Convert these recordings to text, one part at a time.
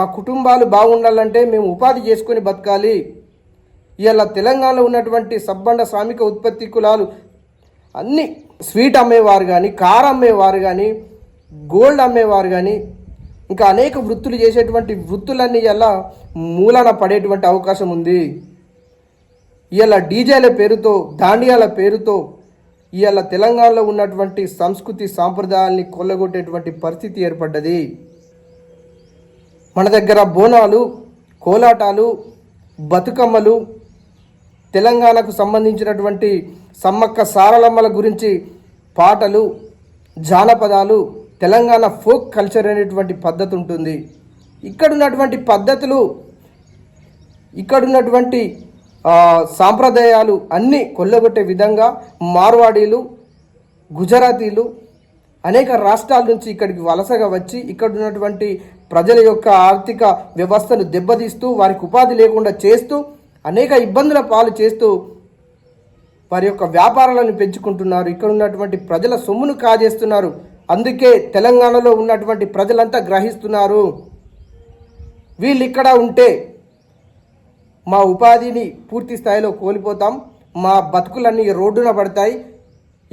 మా కుటుంబాలు బాగుండాలంటే మేము ఉపాధి చేసుకొని బతకాలి. ఇలా తెలంగాణలో ఉన్నటువంటి సబ్బండ శ్రామిక ఉత్పత్తి కులాలు అన్నీ స్వీట్ అమ్మేవారు కానీ కార్ అమ్మేవారు కానీ గోల్డ్ అమ్మేవారు కానీ ఇంకా అనేక వృత్తులు చేసేటువంటి వృత్తులన్నీ ఇలా మూలన పడేటువంటి అవకాశం ఉంది. ఇలా డీజేల పేరుతో దాండియాల పేరుతో ఇవాళ తెలంగాణలో ఉన్నటువంటి సంస్కృతి సాంప్రదాయాల్ని కొల్లగొట్టేటువంటి పరిస్థితి ఏర్పడ్డది. మన దగ్గర బోనాలు కోలాటాలు బతుకమ్మలు తెలంగాణకు సంబంధించినటువంటి సమ్మక్క సారలమ్మల గురించి పాటలు జానపదాలు తెలంగాణ ఫోక్ కల్చర్ అనేటువంటి పద్ధతి ఉంటుంది. ఇక్కడ ఉన్నటువంటి పద్ధతులు ఇక్కడ ఉన్నటువంటి సాంప్రదాయాలు అన్నీ కొల్లగొట్టే విధంగా మార్వాడీలు గుజరాతీలు అనేక రాష్ట్రాల నుంచి ఇక్కడికి వలసగా వచ్చి ఇక్కడ ఉన్నటువంటి ప్రజల యొక్క ఆర్థిక వ్యవస్థను దెబ్బతీస్తూ వారికి ఉపాధి లేకుండా చేస్తూ అనేక ఇబ్బందుల పాలు చేస్తూ వారి యొక్క వ్యాపారాలను పెంచుకుంటున్నారు. ఇక్కడ ఉన్నటువంటి ప్రజల సొమ్మును కాజేస్తున్నారు. అందుకే తెలంగాణలో ఉన్నటువంటి ప్రజలంతా గ్రహిస్తున్నారు. వీళ్ళు ఇక్కడ ఉంటే మా ఉపాధిని పూర్తి స్థాయిలో కోల్పోతాం. మా బతుకులన్నీ రోడ్డున పడతాయి.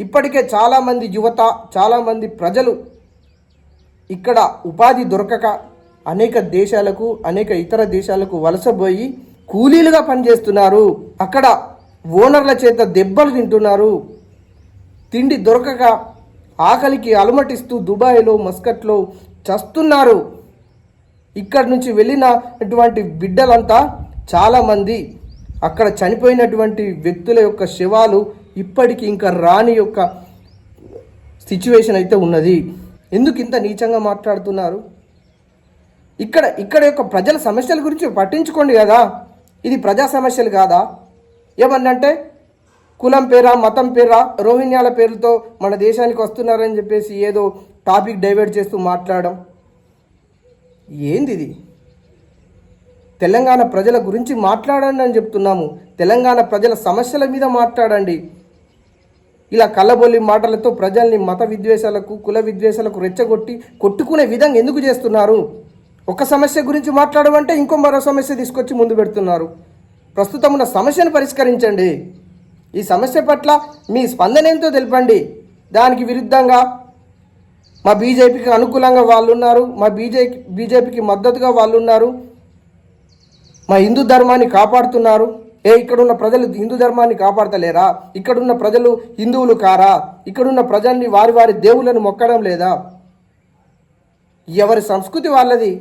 ఇప్పటికే చాలామంది యువత చాలామంది ప్రజలు ఇక్కడ ఉపాధి దొరకక అనేక దేశాలకు అనేక ఇతర దేశాలకు వలసపోయి కూలీలుగా పనిచేస్తున్నారు. అక్కడ ఓనర్ల చేత దెబ్బలు తింటున్నారు. తిండి దొరకక ఆకలికి అలమటిస్తూ దుబాయ్లో మస్కట్లో చస్తున్నారు. ఇక్కడి నుంచి వెళ్ళినటువంటి బిడ్డలంతా చాలామంది. అక్కడ చనిపోయినటువంటి వ్యక్తుల యొక్క శవాలు ఇప్పటికీ ఇంకా రాని యొక్క సిచ్యువేషన్ అయితే ఉన్నది. ఎందుకు ఇంత నీచంగా మాట్లాడుతున్నారు? ఇక్కడ ఇక్కడ యొక్క ప్రజల సమస్యల గురించి పట్టించుకోండి కదా. ఇది ప్రజా సమస్యలు కాదా? ఏమన్నంటే కులం పేరా మతం పేరా రోహిణ్యాల పేరుతో మన దేశానికి వస్తున్నారని చెప్పేసి ఏదో టాపిక్ డైవర్ట్ చేస్తూ మాట్లాడడం. ఏంది ఇది? తెలంగాణ ప్రజల గురించి మాట్లాడండి అని చెప్తున్నాము. తెలంగాణ ప్రజల సమస్యల మీద మాట్లాడండి. ఇలా కళ్ళబొల్లి మాటలతో ప్రజల్ని మత విద్వేషాలకు కుల విద్వేషాలకు రెచ్చగొట్టి కొట్టుకునే విధంగా ఎందుకు చేస్తున్నారు? ఒక సమస్య గురించి మాట్లాడమంటే ఇంకో మరో సమస్య తీసుకొచ్చి ముందు పెడుతున్నారు. ప్రస్తుతం ఉన్న సమస్యను పరిష్కరించండి. ఈ సమస్య పట్ల మీ స్పందన ఏంతో తెలపండి. దానికి విరుద్ధంగా మా బీజేపీకి అనుకూలంగా వాళ్ళు ఉన్నారు మా బీజే బీజేపీకి మద్దతుగా వాళ్ళు ఉన్నారు మా హిందూ ధర్మాన్ని కాపాడుతున్నారు. ఏ ఇక్కడున్న ప్రజలు హిందూ ధర్మాన్ని కాపాడతలేరా? ఇక్కడున్న ప్రజలు హిందువులు కారా? ఇక్కడున్న ప్రజల్ని వారి వారి దేవుళ్ళను మొక్కడం లేదా? ఎవరి సంస్కృతి వాళ్ళది?